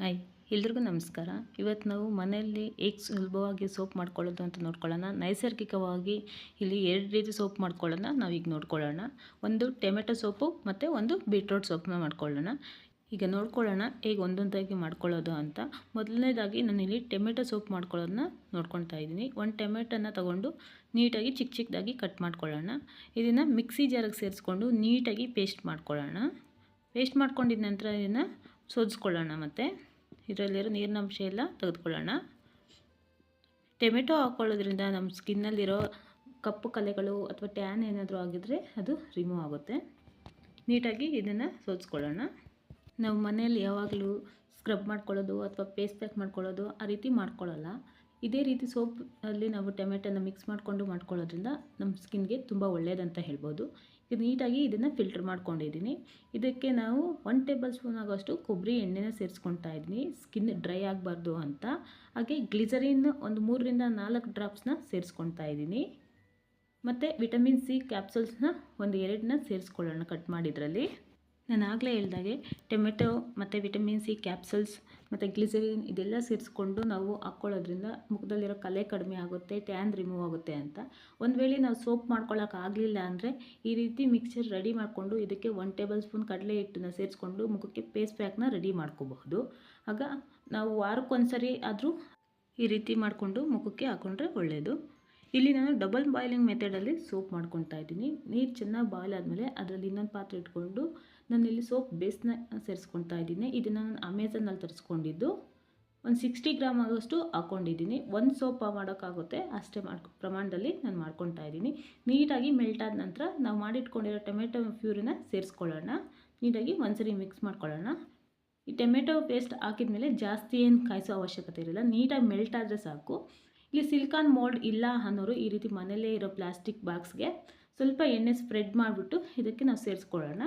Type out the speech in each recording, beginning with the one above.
Hi, ಎಲ್ರಿಗೂ ನಮಸ್ಕಾರ. ಇವತ್ತು ನಾವು ಮನೆಯಲ್ಲಿ ಹೇಗೆ ಸುಲಭವಾಗಿ ಸೋಪ್ ಮಾಡ್ಕೊಳ್ಳೋದು ಅಂತ ನೋಡ್ಕೊಳ್ಳೋಣ. ನೈಸರ್ಗಿಕವಾಗಿ ಇಲ್ಲಿ ಎರಡು ರೀತಿ ಸೋಪ್ ಮಾಡ್ಕೊಳ್ಳೋಣ. ನಾವೀಗ ನೋಡ್ಕೊಳ್ಳೋಣ. ಒಂದು ಟೊಮೆಟೊ ಸೋಪು ಮತ್ತು ಒಂದು ಬೀಟ್ರೋಟ್ ಸೋಪನ್ನ ಮಾಡ್ಕೊಳ್ಳೋಣ. ಈಗ ನೋಡ್ಕೊಳ್ಳೋಣ ಹೇಗೆ ಒಂದೊಂದಾಗಿ ಮಾಡ್ಕೊಳ್ಳೋದು ಅಂತ. ಮೊದಲನೇದಾಗಿ ನಾನಿಲ್ಲಿ ಟೊಮೆಟೊ ಸೋಪ್ ಮಾಡ್ಕೊಳ್ಳೋದನ್ನ ನೋಡ್ಕೊಳ್ತಾ ಇದ್ದೀನಿ. ಒಂದು ಟೊಮೆಟೊನ ತೊಗೊಂಡು ನೀಟಾಗಿ ಚಿಕ್ಕ ಚಿಕ್ಕದಾಗಿ ಕಟ್ ಮಾಡ್ಕೊಳ್ಳೋಣ. ಇದನ್ನು ಮಿಕ್ಸಿ ಜಾರಿಗೆ ಸೇರಿಸ್ಕೊಂಡು ನೀಟಾಗಿ ಪೇಸ್ಟ್ ಮಾಡ್ಕೊಳ್ಳೋಣ. ಪೇಸ್ಟ್ ಮಾಡ್ಕೊಂಡಿದ್ದ ನಂತರ ಇದನ್ನು ಸೋದಿಸ್ಕೊಳ್ಳೋಣ ಮತ್ತು. ಇದರಲ್ಲಿರೋ ನೀರಿನ ಅಂಶ ಎಲ್ಲ ತೆಗೆದುಕೊಳ್ಳೋಣ. ಟೊಮೆಟೊ ಹಾಕ್ಕೊಳ್ಳೋದ್ರಿಂದ ನಮ್ಮ ಸ್ಕಿನ್ನಲ್ಲಿರೋ ಕಪ್ಪು ಕಲೆಗಳು ಅಥವಾ ಟ್ಯಾನ್ ಏನಾದರೂ ಆಗಿದ್ರೆ ಅದು ರಿಮೂವ್ ಆಗುತ್ತೆ. ನೀಟಾಗಿ ಇದನ್ನು ಸೋಚ್ಕೊಳ್ಳೋಣ ನಾವು ಮನೆಯಲ್ಲಿ ಯಾವಾಗಲೂ ಸ್ಕ್ರಬ್ ಮಾಡ್ಕೊಳ್ಳೋದು ಅಥವಾ ಪೇಸ್ಟ್ ಪ್ಯಾಕ್ ಮಾಡ್ಕೊಳ್ಳೋದು ಆ ರೀತಿ ಮಾಡ್ಕೊಳ್ಳಲ್ಲ. ಇದೇ ರೀತಿ ಸೋಪಲ್ಲಿ ನಾವು ಟೊಮೆಟೊನ ಮಿಕ್ಸ್ ಮಾಡಿಕೊಂಡು ಮಾಡ್ಕೊಳ್ಳೋದ್ರಿಂದ ನಮ್ಮ ಸ್ಕಿನ್ಗೆ ತುಂಬ ಒಳ್ಳೆಯದಂತ ಹೇಳ್ಬೋದು. ಇದು ನೀಟಾಗಿ ಇದನ್ನು ಫಿಲ್ಟರ್ ಮಾಡ್ಕೊಂಡಿದ್ದೀನಿ. ಇದಕ್ಕೆ ನಾವು ಒನ್ ಟೇಬಲ್ ಸ್ಪೂನ್ ಆಗೋಷ್ಟು ಕೊಬ್ಬರಿ ಎಣ್ಣೆನ ಸೇರಿಸ್ಕೊತಾ ಇದ್ದೀನಿ. ಸ್ಕಿನ್ ಡ್ರೈ ಆಗಬಾರ್ದು ಅಂತ. ಹಾಗೆ ಗ್ಲಿಸರಿನ್ ಒಂದು ಮೂರರಿಂದ ನಾಲ್ಕು ಡ್ರಾಪ್ಸ್ನ ಸೇರಿಸ್ಕೊಳ್ತಾ ಇದ್ದೀನಿ. ಮತ್ತು ವಿಟಮಿನ್ ಸಿ ಕ್ಯಾಪ್ಸೂಲ್ಸ್ನ ಒಂದು ಎರಡನ್ನ ಸೇರಿಸ್ಕೊಳ್ಳೋಣ ಕಟ್ ಮಾಡಿದ್ರಲ್ಲಿ. ನಾನು ಆಗಲೇ ಹೇಳ್ದಾಗೆ ಟೊಮೆಟೊ ಮತ್ತು ವಿಟಮಿನ್ ಸಿ ಕ್ಯಾಪ್ಸಲ್ಸ್ ಮತ್ತು ಗ್ಲಿಸರಿನ್ ಇದೆಲ್ಲ ಸೇರಿಸ್ಕೊಂಡು ನಾವು ಹಾಕ್ಕೊಳ್ಳೋದ್ರಿಂದ ಮುಖದಲ್ಲಿರೋ ಕಲೆ ಕಡಿಮೆ ಆಗುತ್ತೆ ಟ್ಯಾನ್ ರಿಮೂವ್ ಆಗುತ್ತೆ ಅಂತ. ಒಂದು ವೇಳೆ ನಾವು ಸೋಪ್ ಮಾಡ್ಕೊಳ್ಳೋಕೆ ಆಗಲಿಲ್ಲ ಅಂದರೆ ಈ ರೀತಿ ಮಿಕ್ಸ್ಚರ್ ರೆಡಿ ಮಾಡಿಕೊಂಡು ಇದಕ್ಕೆ ಒನ್ ಟೇಬಲ್ ಸ್ಪೂನ್ ಕಡಲೆ ಹಿಟ್ಟನ್ನ ಸೇರಿಸ್ಕೊಂಡು ಮುಖಕ್ಕೆ ಪೇಸ್ಟ್ ಪ್ಯಾಕ್ನ ರೆಡಿ ಮಾಡ್ಕೋಬಹುದು. ಆಗ ನಾವು ವಾರಕ್ಕೊಂದ್ಸರಿ ಆದರೂ ಈ ರೀತಿ ಮಾಡಿಕೊಂಡು ಮುಖಕ್ಕೆ ಹಾಕ್ಕೊಂಡ್ರೆ ಒಳ್ಳೆಯದು ಇಲ್ಲಿ ನಾನು ಡಬಲ್ ಬಾಯ್ಲಿಂಗ್ ಮೆಥಡಲ್ಲಿ ಸೋಪ್ ಮಾಡ್ಕೊತಾ ಇದ್ದೀನಿ. ನೀರು ಚೆನ್ನಾಗಿ ಬಾಯ್ಲ್ ಆದಮೇಲೆ ಅದರಲ್ಲಿ ಇನ್ನೊಂದು ಪಾತ್ರೆ ಇಟ್ಕೊಂಡು ನಾನು ಇಲ್ಲಿ ಸೋಪ್ ಬೇಸ್ನ ಸೇರಿಸ್ಕೊತಾ ಇದ್ದೀನಿ. ಇದನ್ನು ನಾನು ಅಮೆಝಾನಲ್ಲಿ ತರಿಸ್ಕೊಂಡಿದ್ದು. ಒಂದು ಸಿಕ್ಸ್ಟಿ ಗ್ರಾಮ್ ಆಗೋಷ್ಟು ಹಾಕ್ಕೊಂಡಿದ್ದೀನಿ ಒಂದು ಸೋಪ್ ಮಾಡೋಕ್ಕಾಗುತ್ತೆ. ಅಷ್ಟೇ ಮಾಡ್ಕೊ, ಪ್ರಮಾಣದಲ್ಲಿ ನಾನು ಮಾಡ್ಕೊತಾ ಇದ್ದೀನಿ. ನೀಟಾಗಿ ಮೆಲ್ಟ್ ಆದ ನಂತರ ನಾವು ಮಾಡಿಟ್ಕೊಂಡಿರೋ ಟೊಮೆಟೊ ಪ್ಯೂರಿನ ಸೇರಿಸ್ಕೊಳ್ಳೋಣ. ನೀಟಾಗಿ ಒಂದ್ಸರಿ ಮಿಕ್ಸ್ ಮಾಡ್ಕೊಳ್ಳೋಣ. ಈ ಟೊಮೆಟೊ ಪೇಸ್ಟ್ ಹಾಕಿದ ಮೇಲೆ ಜಾಸ್ತಿ ಏನು ಕಾಯಿಸೋ ಅವಶ್ಯಕತೆ ಇರಲ್ಲ. ನೀಟಾಗಿ ಮೆಲ್ಟ್ ಆದರೆ ಸಾಕು. ಇಲ್ಲಿ ಸಿಲ್ಕಾನ್ ಮೋಲ್ಡ್ ಇಲ್ಲ ಅನ್ನೋರು ಈ ರೀತಿ ಮನೆಯಲ್ಲೇ ಇರೋ ಪ್ಲಾಸ್ಟಿಕ್ ಬಾಕ್ಸ್ಗೆ ಸ್ವಲ್ಪ ಎಣ್ಣೆ ಸ್ಪ್ರೆಡ್ ಮಾಡಿಬಿಟ್ಟು ಇದಕ್ಕೆ ನಾವು ಸೇರಿಸ್ಕೊಳ್ಳೋಣ.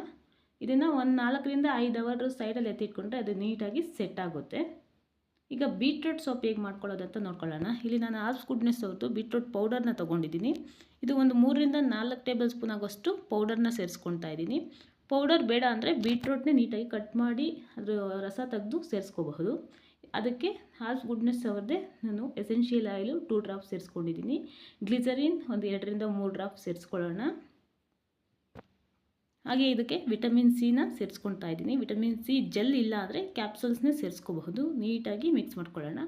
ಇದನ್ನು ಒಂದು ನಾಲ್ಕರಿಂದ ಐದು ಅವರು ಸೈಡಲ್ಲಿ ಎತ್ತಿಟ್ಕೊಂಡ್ರೆ ಅದು ನೀಟಾಗಿ ಸೆಟ್ ಆಗುತ್ತೆ. ಈಗ ಬೀಟ್ರೂಟ್ ಸೋಪ್ ಹೇಗೆ ಮಾಡ್ಕೊಳ್ಳೋದಂತ ನೋಡ್ಕೊಳ್ಳೋಣ. ಇಲ್ಲಿ ನಾನು ಆಲ್ಸ್ ಗುಡ್ನೆಸ್ ಹೊರತು ಬೀಟ್ರೂಟ್ ಪೌಡರ್ನ ತೊಗೊಂಡಿದ್ದೀನಿ. ಇದು ಒಂದು ಮೂರರಿಂದ ನಾಲ್ಕು ಟೇಬಲ್ ಸ್ಪೂನ್ ಆಗೋಷ್ಟು ಪೌಡರ್ನ ಸೇರಿಸ್ಕೊತಾ ಇದ್ದೀನಿ. ಪೌಡರ್ ಬೇಡ ಅಂದರೆ ಬೀಟ್ರೂಟ್ನೇ ನೀಟಾಗಿ ಕಟ್ ಮಾಡಿ ಅದರ ರಸ ತೆಗೆದು ಸೇರಿಸ್ಕೋಬಹುದು. ಅದಕ್ಕೆ ಹಾಲ್ಸ್ ಗುಡ್ನೆಸ್ ಅವ್ರದ್ದೇ ನಾನು ಎಸೆನ್ಷಿಯಲ್ ಆಯಿಲು ಟೂ ಡ್ರಾಪ್ಸ್ ಸೇರಿಸ್ಕೊಂಡಿದ್ದೀನಿ. ಗ್ಲಿಸರಿನ್ ಒಂದು ಎರಡರಿಂದ ಮೂರು ಡ್ರಾಪ್ ಸೇರಿಸ್ಕೊಳ್ಳೋಣ. ಹಾಗೆ ಇದಕ್ಕೆ ವಿಟಮಿನ್ ಸಿನ ಸೇರಿಸ್ಕೊಳ್ತಾ ಇದ್ದೀನಿ. ವಿಟಮಿನ್ ಸಿ ಜೆಲ್ ಇಲ್ಲ ಅಂದರೆ ಕ್ಯಾಪ್ಸೂಲ್ಸ್ನೇ ಸೇರಿಸ್ಕೋಬಹುದು. ನೀಟಾಗಿ ಮಿಕ್ಸ್ ಮಾಡ್ಕೊಳ್ಳೋಣ.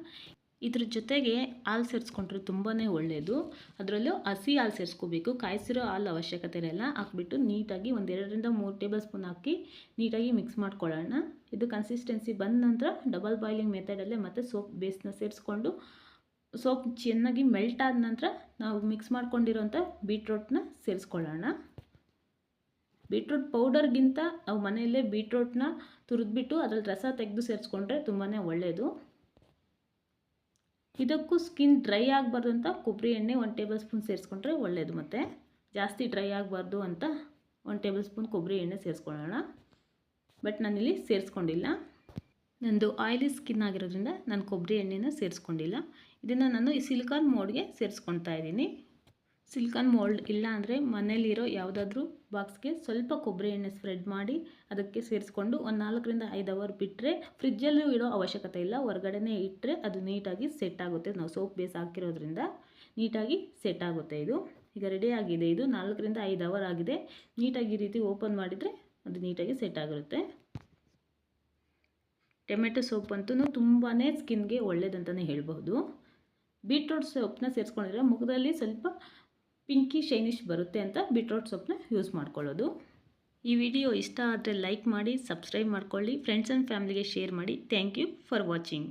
ಇದ್ರ ಜೊತೆಗೆ ಹಾಲು ಸೇರಿಸ್ಕೊಂಡ್ರೆ ತುಂಬಾ ಒಳ್ಳೆಯದು ಅದರಲ್ಲೂ ಹಸಿ ಹಾಲು ಸೇರಿಸ್ಕೋಬೇಕು. ಕಾಯಿಸಿರೋ ಹಾಲು ಅವಶ್ಯಕತೆ ಇರಲ್ಲ ಹಾಕ್ಬಿಟ್ಟು ನೀಟಾಗಿ ಒಂದು ಎರಡರಿಂದ ಮೂರು ಟೇಬಲ್ ಸ್ಪೂನ್ ಹಾಕಿ ನೀಟಾಗಿ ಮಿಕ್ಸ್ ಮಾಡ್ಕೊಳ್ಳೋಣ. ಇದು ಕನ್ಸಿಸ್ಟೆನ್ಸಿ ಬಂದ ನಂತರ ಡಬಲ್ ಬಾಯ್ಲಿಂಗ್ ಮೆಥಡಲ್ಲೇ ಮತ್ತು ಸೋಪ್ ಬೇಸ್ನ ಸೇರಿಸ್ಕೊಂಡು ಸೋಪ್ ಚೆನ್ನಾಗಿ ಮೆಲ್ಟ್ ಆದ ನಂತರ ನಾವು ಮಿಕ್ಸ್ ಮಾಡ್ಕೊಂಡಿರೋಂಥ ಬೀಟ್ರೋಟ್ನ ಸೇರಿಸ್ಕೊಳ್ಳೋಣ. ಬೀಟ್ರೋಟ್ ಪೌಡರ್ಗಿಂತ ನಾವು ಮನೆಯಲ್ಲೇ ಬೀಟ್ರೋಟ್ನ ತುರಿದ್ಬಿಟ್ಟು ಅದ್ರಲ್ಲಿ ರಸ ತೆಗೆದು ಸೇರಿಸ್ಕೊಂಡ್ರೆ ತುಂಬಾ ಒಳ್ಳೆಯದು ಇದಕ್ಕೂ ಸ್ಕಿನ್ ಡ್ರೈ ಆಗಬಾರ್ದು ಅಂತ ಕೊಬ್ಬರಿ ಎಣ್ಣೆ ಒಂದು ಟೇಬಲ್ ಸ್ಪೂನ್ ಸೇರಿಸ್ಕೊಂಡ್ರೆ ಒಳ್ಳೆಯದು ಮತ್ತು. ಜಾಸ್ತಿ ಡ್ರೈ ಆಗಬಾರ್ದು ಅಂತ ಒಂದು ಟೇಬಲ್ ಸ್ಪೂನ್ ಕೊಬ್ಬರಿ ಎಣ್ಣೆ ಸೇರಿಸ್ಕೊಳ್ಳೋಣ. ಬಟ್ ನಾನಿಲ್ಲಿ ಸೇರಿಸ್ಕೊಂಡಿಲ್ಲ. ನಂದು ಆಯಿಲಿ ಸ್ಕಿನ್ ಆಗಿರೋದ್ರಿಂದ ನಾನು ಕೊಬ್ಬರಿ ಎಣ್ಣೆನ ಸೇರಿಸ್ಕೊಂಡಿಲ್ಲ. ಇದನ್ನು ನಾನು ಈ ಸಿಲಿಕಾನ್ ಮೋಡ್ಗೆ ಸೇರಿಸ್ಕೊತಾ ಇದ್ದೀನಿ. ಸಿಲ್ಕಾನ್ ಮೋಲ್ಡ್ ಇಲ್ಲ ಅಂದರೆ ಮನೇಲಿರೋ ಯಾವುದಾದ್ರೂ ಬಾಕ್ಸ್ಗೆ ಸ್ವಲ್ಪ ಕೊಬ್ಬರಿ ಎಣ್ಣೆ ಸ್ಪ್ರೆಡ್ ಮಾಡಿ ಅದಕ್ಕೆ ಸೇರಿಸ್ಕೊಂಡು ಒಂದು ನಾಲ್ಕರಿಂದ ಐದು ಅವರ್ ಬಿಟ್ಟರೆ ಫ್ರಿಜ್ಜಲ್ಲೂ ಇಡೋ ಅವಶ್ಯಕತೆ ಇಲ್ಲ. ಹೊರಗಡೆನೇ ಇಟ್ಟರೆ ಅದು ನೀಟಾಗಿ ಸೆಟ್ ಆಗುತ್ತೆ. ನಾವು ಸೋಪ್ ಬೇಸ್ ಹಾಕಿರೋದ್ರಿಂದ ನೀಟಾಗಿ ಸೆಟ್ ಆಗುತ್ತೆ ಇದು. ಈಗ ರೆಡಿ ಆಗಿದೆ ಇದು. ನಾಲ್ಕರಿಂದ ಐದು ಅವರ್ ಆಗಿದೆ. ನೀಟಾಗಿ ಈ ರೀತಿ ಓಪನ್ ಮಾಡಿದರೆ ಅದು ನೀಟಾಗಿ ಸೆಟ್ ಆಗಿರುತ್ತೆ ಟೊಮೆಟೊ ಸೋಪ್ ಅಂತೂ ತುಂಬಾ ಸ್ಕಿನ್ಗೆ ಒಳ್ಳೇದಂತಲೇ ಹೇಳ್ಬೋದು ಬೀಟ್ರೂಟ್ ಸೋಪ್ನ ಸೇರಿಸ್ಕೊಂಡಿದ್ರೆ ಮುಖದಲ್ಲಿ ಸ್ವಲ್ಪ ಪಿಂಕಿ ಶೈನಿಶ್ ಬರುತ್ತೆ ಅಂತ ಬಿಟ್ರೋಟ್ ಸೊಪ್ಪನ್ನ ಯೂಸ್ ಮಾಡ್ಕೊಳ್ಳೋದು. ಈ ವಿಡಿಯೋ ಇಷ್ಟ ಆದರೆ ಲೈಕ್ ಮಾಡಿ, ಸಬ್ಸ್ಕ್ರೈಬ್ ಮಾಡ್ಕೊಳ್ಳಿ ಫ್ರೆಂಡ್ಸ್ ಆ್ಯಂಡ್ ಫ್ಯಾಮಿಲಿಗೆ ಶೇರ್ ಮಾಡಿ. Thank you for watching